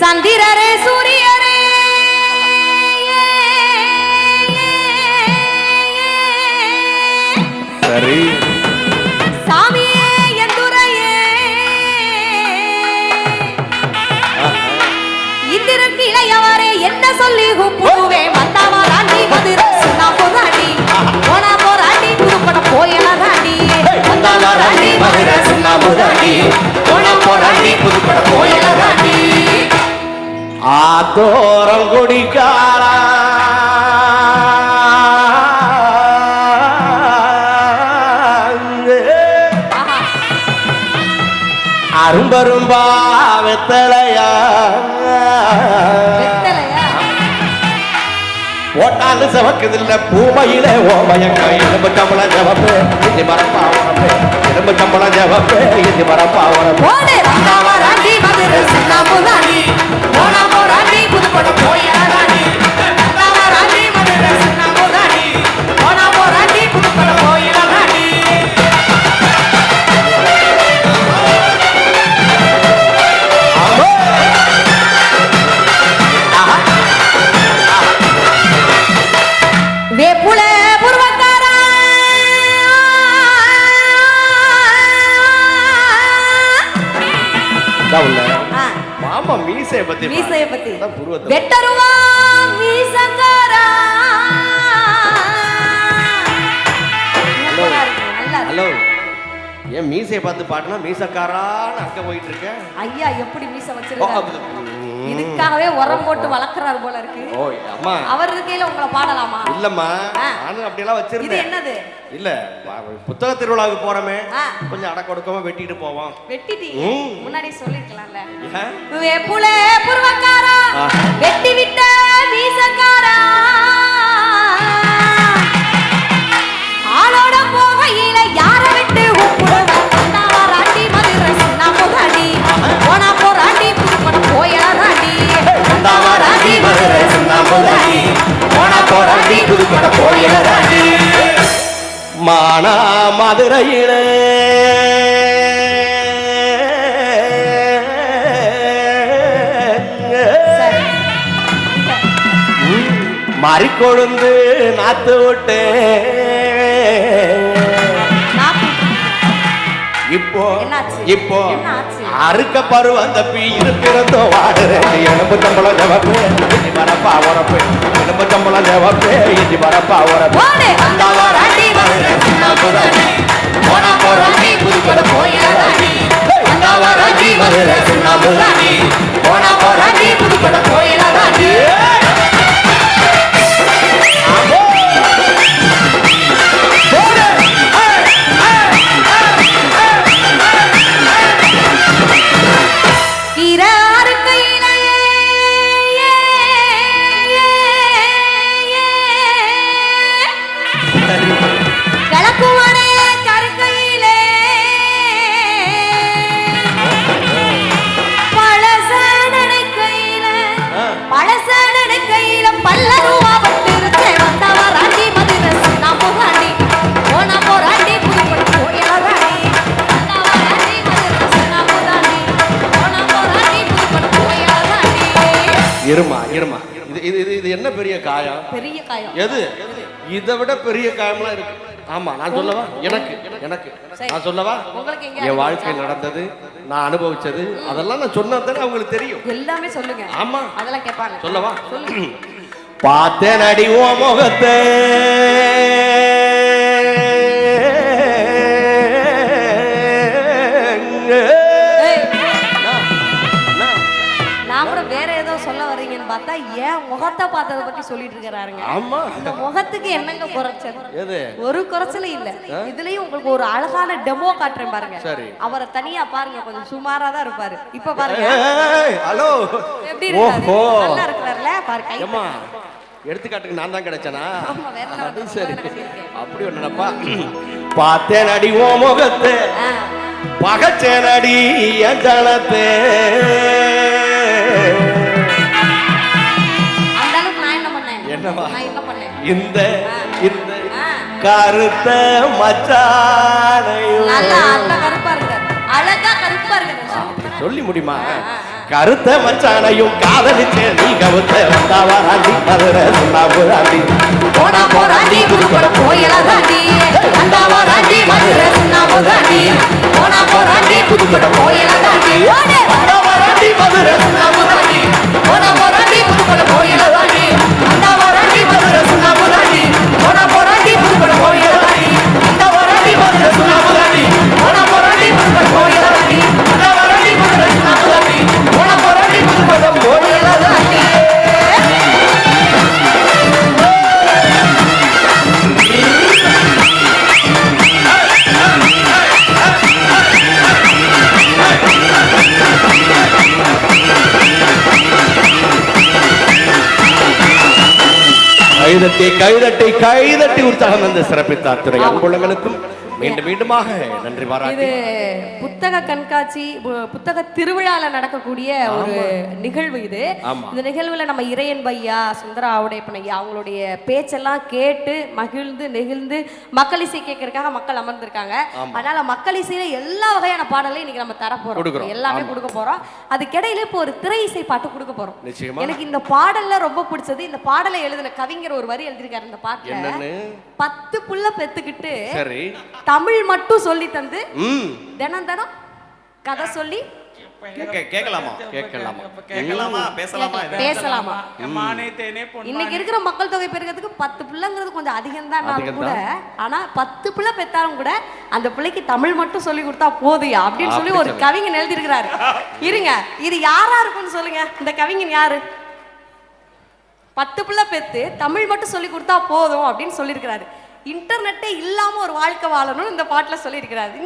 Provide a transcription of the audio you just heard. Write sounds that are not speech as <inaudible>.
சந்திரரே சூரியரே. சரி. சாமியே எந்துரையே. இந்திரன் இளையவரே என்ன சொல்லி கூப்பிடுவே? வந்தாவா ராண்டி மதுரை? சுண்ணா போராடி போனா போராடி புதுப்பட போயல ராண்டி வந்தாவா ராண்டி மதுரை? சுண்ணா போராடி போனா போராடி ஆத்தோரம் குடிக்காரா அரும்பரும்பா வெத்தலையா ஓட்டாந்து செவக்குதில்ல பூமையில ஓமயங்க எலும்பு சம்பளம் ஜவப்பு இது மரப்பா உனப்பு எலும்பு சம்பளம் ஜவப்பு இது மரப்பா உனப்பு போடு வந்தாவா ராண்டி மதுரை சுண்ணா போராடி போனா புதுப்பட போயல நல்லா இருக்கு. ஹலோ ஏன் மீசைய பார்த்து பாட்டுனா மீசக்காரான்னு அங்க போயிட்டு இருக்க ஐயா எப்படி மீச அது- இதுக்காகவே உரம் போட்டு வளர்க்கறாரு போல இருக்கு. ஓ அம்மா. அவர் இருக்கையில உங்களை பாடலாமா? இல்லம்மா. நானும் அப்படியெல்லாம் இது வச்சிருந்தேன் என்னது? இல்ல புத்தக திருவிழாவுக்கு போறோமே. கொஞ்சம் அடக்கொடுக்கமா வெட்டிட்டு போவோம். வெட்டிட்டீங்க. முன்னாடி சொல்லிருக்கலாம்ல? வேப்புல புருவக்காரா. வெட்டி விட்ட மீசக்காரா மானா மதுரையிலே. மறிக்கொழுந்து நாத்து விட்டு. இப்போ? இப்போ? அறுக்க பருவம் தப்பி இருப்பிருந்தோ வாடுறேன். எலும்பு சம்பளம் ஜவப்பு இஞ்சி மரப்பா உரப்பு. எலும்பு சம்பளம் ஜவப்பு இஞ்சி மரப்பா உரப்பு. ராண்டி மதுரை சுண்ணா போராடி போனா புதுப்பட போயிடாதா இருமா இருமா. இது இது இது இது என்ன பெரிய காயம்? பெரிய காயம். எது? இதை விட பெரிய காயம்லாம் இருக்கு. ஆமா நான் சொல்லவா? எனக்கு எனக்கு. நான் சொல்லவா? என் வாழ்க்கை நடந்தது நான் அனுபவிச்சது அதெல்லாம் நான் சொன்னதானே அவங்களுக்கு தெரியும். எல்லாமே சொல்லுங்க. ஆமா. அதெல்லாம் கேட்பாங்க. சொல்லவா? <clears throat> பார்த்தேன் அடி ஓ முகத்தை. முகத்தை பார்த்ததை பத்தி சொல்லிட்டு இருக்கிறாருங்க. ஆமா. இந்த முகத்துக்கு என்னங்க குறைச்சல்? எது? ஒரு குறைச்சலும் இல்ல. இதுலயும் உங்களுக்கு ஒரு அழகான டெமோ காட்டுறேன் பாருங்க. சரி. அவரை தனியா பாருங்க கொஞ்சம் சுமாரா தான் இருப்பாரு. இப்ப பாருங்க. ஹலோ. எப்படி இருக்காரு? நல்லா இருக்கிறாருல பாரு கை ஏம்மா எடுத்துக்காட்டுக்கு நான் தான் கிடைச்சனா? அது? சரி. அப்படி ஒரு நினைப்பா பார்த்தேன் அடி ஓ முகத்தை. ஆ, பகச்சேன் அடி என் ஜனத்தே. இந்த இந்த கருத்த மச்சானையும் சொல்லி முடியுமா. கருத்த மச்சானையும் காதலிச்ச நீ கவுத்த வந்தா வராண்டி மதுரை சுண்ணாம்பு தாண்டி போனா போராண்டி புதுக்கோட கோயிலாதாண்டி வந்தா வராண்டி மதுரை சுண்ணாம்பு தாண்டி போனா போராண்டி புதுக்கோட கோயிலாதாண்டி ஓடே வந்தா வராண்டி மதுரை சுண்ணாம்பு கைதட்டி கைதட்டி கைதட்டி உற்சாகம் தந்து சிறப்பித்த அத்துறை அன்புள்ளங்களுக்கும் மீண்டும் மீண்டுமாக நன்றி பாராட்டி இது புத்தக கண்காட்சி புத்தக திருவிழால நடக்கக்கூடிய ஒரு நிகழ்வு இது. இந்த நிகழ்வுல நம்ம இறையன் பையா சுந்தரா ஆவுடையப்பன் ஐயா அவங்களுடைய பேச்செல்லாம் கேட்டு மகிழ்ந்து நெகிழ்ந்து மக்கள் இசை கேட்கறதுக்காக மக்கள் அமர்ந்திருக்காங்க. அதனால மக்கள் இசையில எல்லா வகையான பாடலையும் இன்னைக்கு நம்ம தர. போறோம். எல்லாமே கொடுக்க போறோம். அதுக்கிடையில இப்போ ஒரு திரை இசை பாட்டு கொடுக்க போறோம். எனக்கு இந்த பாடல்ல ரொம்ப பிடிச்சது. இந்த பாடலை எழுதின கவிஞர் ஒரு வரி எழுதியிருக்காரு இந்த பாட்டுல. என்னன்னு? பத்து புள்ள பெத்துக்கிட்டு சரி. தமிழ் மட்டும் சொல்லி தந்து ம். தினம் தினம் கதை சொல்லி கேட்க- கேட்கலாமா? கேட்கலாமா? கேட்கலாமா பேசலாமா? பேசலாமா? இன்னைக்கு இருக்கிற மக்கள் தொகை பெருக்கிறதுக்கு பத்து பிள்ளைங்கிறது கொஞ்சம் அதிகம் தான் கூட. ஆனா பத்து பிள்ளை பெத்தாலும் கூட அந்த பிள்ளைக்கு தமிழ் மட்டும் சொல்லி கொடுத்தா போதுயா அப்படின்னு சொல்லி ஒரு கவிஞன் எழுதியிருக்கிறாரு. இருங்க இது யாரா இருக்கும்னு சொல்லுங்க. இந்த கவிஞன் யாரு? பத்து பிள்ளை பெத்து தமிழ் மட்டும் சொல்லி கொடுத்தா போதும் அப்படின்னு சொல்லியிருக்கிறாரு. இன்டர்நெட்டே இல்லாமல் ஒரு வாழ்க்கை வாழணும்னு இந்த பாட்டில் சொல்லியிருக்கிறாரு.